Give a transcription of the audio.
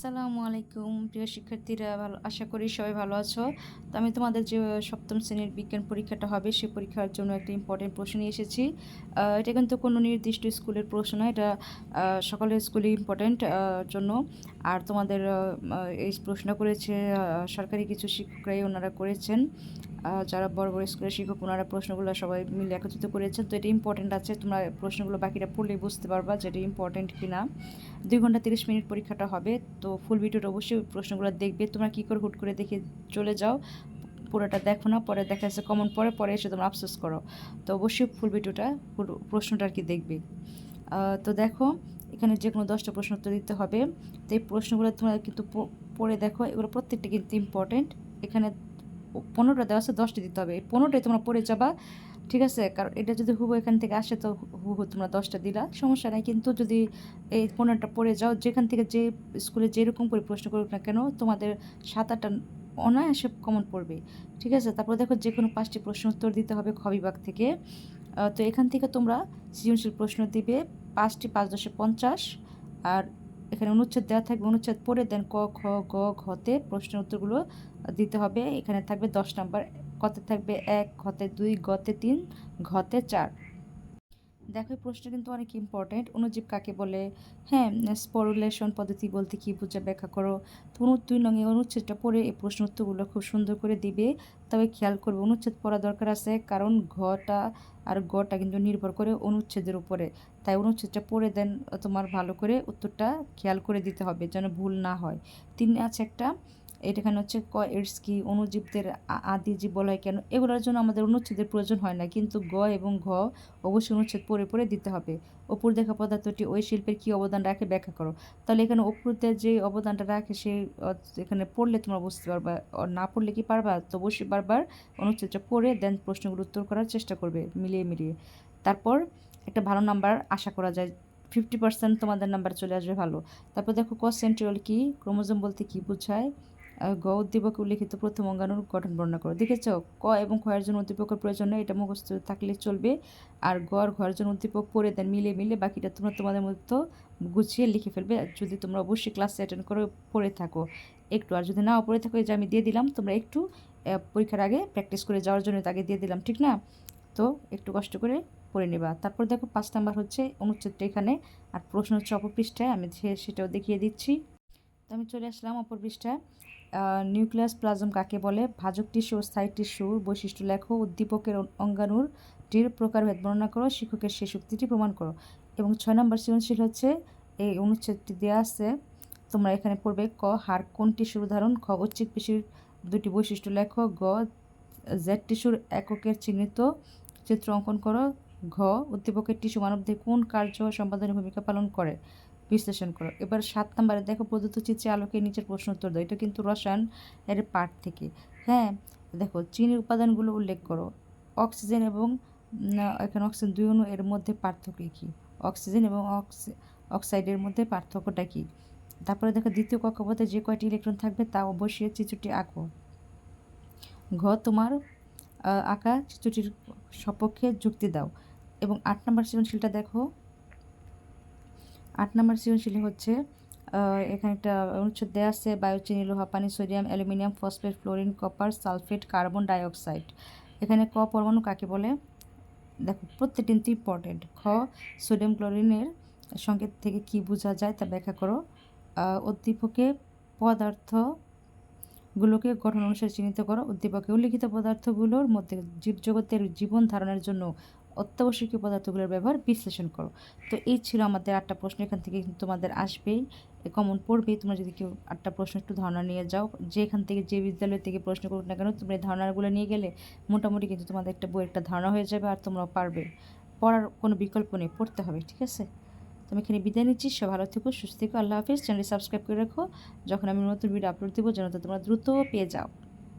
আসসালামু আলাইকুম, প্রিয় শিক্ষার্থীরা, ভালো, আশা করি সবাই ভালো আছো। তো আমি তোমাদের যে সপ্তম শ্রেণির বিজ্ঞান পরীক্ষাটা হবে সেই পরীক্ষার জন্য একটা ইম্পর্টেন্ট প্রশ্ন নিয়ে এসেছি। এটা কিন্তু কোনো নির্দিষ্ট স্কুলের প্রশ্ন নয় এটা সকলের স্কুলে ইম্পর্টেন্ট জন্য। আর তোমাদের এই প্রশ্ন করেছে সরকারি কিছু শিক্ষকরাই, ওনারা করেছেন। যারা বড় বড় স্কুলের শিক্ষক, ওনারা প্রশ্নগুলো সবাই মিলে একত্রিত করেছেন। তো এটা ইম্পর্টেন্ট আছে, তোমরা প্রশ্নগুলো বাকিরা পড়লেই বুঝতে পারবা যে এটা ইম্পর্টেন্ট কিনা। দুই ঘণ্টা তিরিশ মিনিট পরীক্ষাটা হবে, তো ফুল ভিডিওটা অবশ্যই প্রশ্নগুলো দেখবে। তোমরা কী করে হুট করে দেখে চলে যাও, পুরোটা দেখো না, পরে দেখা যাচ্ছে কমন পরে পরে এসে তোমরা আফসোস করো। তো অবশ্যই ফুল ভিডিওটা, পুরো প্রশ্নটা আর কি দেখবে। তো দেখো, এখানে যে কোনো দশটা প্রশ্ন উত্তর দিতে হবে। তো এই প্রশ্নগুলো তোমরা কিন্তু পড়ে দেখো, এগুলো প্রত্যেকটা কিন্তু ইম্পর্টেন্ট এখানে পনেরোটা দেওয়া আছে, দশটা দিতে হবে। এই পনেরোটাই তোমরা পড়ে যাবা, ঠিক আছে? কারণ এটা যদি হুবু এখান থেকে আসে তো হুবু তোমরা দশটা দিলা। সমস্যা নাই, কিন্তু যদি এই পনেরোটা পড়ে যাও, যেখান থেকে যে স্কুলে যেরকম করে প্রশ্ন করুক না কেন, তোমাদের সাত আটটা অনায়াসে কমন পড়বে, ঠিক আছে? তারপর দেখো যে কোনো পাঁচটি প্রশ্ন উত্তর দিতে হবে খ বিভাগ থেকে। তো এখান থেকে তোমরা সৃজনশীল প্রশ্ন দিবে, পাঁচটি পাঁচ দশে পঞ্চাশ, আর এখানে অনুচ্ছেদ দেওয়া থাকবে। অনুচ্ছেদ পড়ে দেন ক, খ, গ ঘতে প্রশ্নের উত্তরগুলো দিতে হবে। এখানে থাকবে দশ নম্বর। কতে থাকবে এক, ঘতে দুই, গতে তিন, ঘতে চার। দেখো, এই প্রশ্নটা কিন্তু অনেক ইম্পর্টেন্ট অনুজীব কাকে বলে? হ্যাঁ স্পরুলেশন পদ্ধতি বলতে কি বোঝা ব্যাখ্যা করো? তো দুই নঙে অনুচ্ছেদটা পড়ে এই প্রশ্ন উত্তরগুলো খুব সুন্দর করে দিবে। তবে খেয়াল করবে, অনুচ্ছেদ পড়া দরকার আছে, কারণ ঘটা আর গটা কিন্তু নির্ভর করে অনুচ্ছেদের উপরে। তাই অনুচ্ছেদটা পড়ে দেন তোমার ভালো করে, উত্তরটা খেয়াল করে দিতে হবে যেন ভুল না হয়। তিন, আছে একটা এখানে হচ্ছে ক এডস কি, অনুজীবদের আদি জীব বলা হয় কেন, এগুলোর জন্য আমাদের অনুচ্ছেদের প্রয়োজন হয় না। কিন্তু গ এবং ঘ অবশ্যই অনুচ্ছেদ পড়ে পড়ে দিতে হবে। অপুর দেখা পদার্থটি ওই শিল্পের কী অবদান রাখে ব্যাখ্যা করো। তাহলে এখানে অপুরতে যে অবদানটা রাখে সে এখানে পড়লে তোমরা বুঝতে পারবা না পড়লে কি পারবা? তো অবশ্যই বারবার অনুচ্ছেদটা পড়ে দেন প্রশ্নগুলো উত্তর করার চেষ্টা করবে মিলিয়ে মিলিয়ে। তারপর একটা ভালো নাম্বার আশা করা যায় ফিফটি পার্সেন্ট তোমাদের নাম্বার চলে আসবে ভালো। তারপর দেখো ক সেন্ট্রিয়াল কি, ক্রোমোজোম বলতে কি বোঝায়? গ উদ্দীপকে উল্লেখিত প্রথম অঙ্গাণুর গঠন বর্ণনা করো। দেখেছ? ক এবং ক্ষয়ের জন্য উদ্দীপকের প্রয়োজন নেই, এটা মুখস্থ থাকলে চলবে। আর গ আর ঘয়ের জন্য উদ্দীপক পড়ে দেন মিলে মিলে বাকিটা তোমরা তোমাদের মতো গুছিয়ে লিখে ফেলবে। যদি তোমরা অবশ্যই ক্লাস অ্যাটেন্ড করে পড়ে থাকো। একটু আর যদি নাও পড়ে থাকো, এই যে আমি দিয়ে দিলাম, তোমরা একটু পরীক্ষার আগে প্র্যাকটিস করে যাওয়ার জন্য তাকে দিয়ে দিলাম, ঠিক না? তো একটু কষ্ট করে পড়ে নেবা। তারপর দেখো পাঁচ নাম্বার হচ্ছে অনুচ্ছেদটা এখানে। আর প্রশ্ন হচ্ছে অপপৃষ্ঠায় আমি সেটাও দেখিয়ে দিচ্ছি। তো আমি চলে আসলাম অপর পৃষ্ঠায়। নিউক্লিয়াস প্লাজম কাকে বলে? ভাজক টিস্যু ও স্থায়ী টিস্যুর বৈশিষ্ট্য লেখো। উদ্দীপকের অঙ্গাণুর টির প্রকারভেদ বর্ণনা করো, শিক্ষকের সেই শক্তিটি প্রমাণ করো। এবং ছয় নম্বর সৃজনশীল হচ্ছে, এই অনুচ্ছেদটি দেওয়া আছে, তোমরা এখানে পড়বে ক, হার কোন টিস্যুর উদাহরণ? খ, ঐচ্ছিক পেশির দুটি বৈশিষ্ট্য লেখো। গ জেড টিস্যুর এককের চিহ্নিত চিত্র অঙ্কন করো। ঘ, উদ্দীপকের টিস্যু মানবদেহে কোন কার্য সম্পাদনের ভূমিকা পালন করে? বিশ্লেষণ করো। এবার সাত নম্বরে দেখো প্রদত্ত চিত্রে আলোকে নিচের প্রশ্ন উত্তর দাও। এটা কিন্তু রসায়ন এর পাঠ থেকে। হ্যাঁ দেখো চিনির উপাদানগুলো উল্লেখ করো। অক্সিজেন এবং এখানে অক্সিজেন দুই অণু এর মধ্যে পার্থক্য কী? অক্সিজেন এবং অক্সি, অক্সাইডের মধ্যে পার্থক্যটা কী? তারপরে দেখো দ্বিতীয় কক্ষপথে যে কয়টি ইলেকট্রন থাকবে তা অবশ্যই চিত্রটি আঁকো। ঘ, তোমার আঁকা চিত্রটির সপক্ষে যুক্তি দাও। এবং আট নম্বর সৃজনশীলটা দেখো। আট নম্বর সৃজনশীল হচ্ছে এখানে একটা অনুচ্ছেদ দেওয়া আছে, বায়োচিনি, লোহা, পানি, sodium, aluminium, phosphate, fluorine, copper, sulphate, carbon dioxide. এখানে ক পরমাণু কাকে বলে? দেখো, প্রত্যেকটি কিন্তু ইম্পর্টেন্ট। খ, সোডিয়াম ক্লোরিনের সংকেত থেকে কি বোঝা যায় তা ব্যাখ্যা করো। উদ্দীপকে উদ্দীপকে পদার্থগুলোকে গঠন অনুসারে চিহ্নিত করো। উদ্দীপকে উল্লিখিত পদার্থগুলোর মধ্যে জীবজগতের জীবন ধারণের জন্য অত্যাবশ্যকীয় পদার্থগুলোর ব্যবহার বিশ্লেষণ করো। তো এই ছিল আমাদের আটটা প্রশ্ন। এখান থেকে তোমাদের আসবেই। কমন পড়বেই। তোমরা যদি কেউ আটটা প্রশ্ন একটু ধারণা নিয়ে যাও যে এখান থেকে যে বিদ্যালয় থেকে প্রশ্ন করুক না কেন, তোমরা এই ধারণাগুলো নিয়ে গেলে মোটামুটি কিন্তু তোমাদের একটা বই একটা ধারণা হয়ে যাবে আর তোমরাও পারবে। পড়ার কোনো বিকল্প নেই, পড়তে হবে, ঠিক আছে? তুমি এখানে বিদায় নিচ্ছি। সব ভালো থেকো, সুস্থ থেকো, আল্লাহ হাফিজ। চ্যানেলটি সাবস্ক্রাইব করে রাখো। যখন আমি নতুন ভিডিও আপলোড দেবো, যেন তো তোমরা দ্রুত পেয়ে যাও।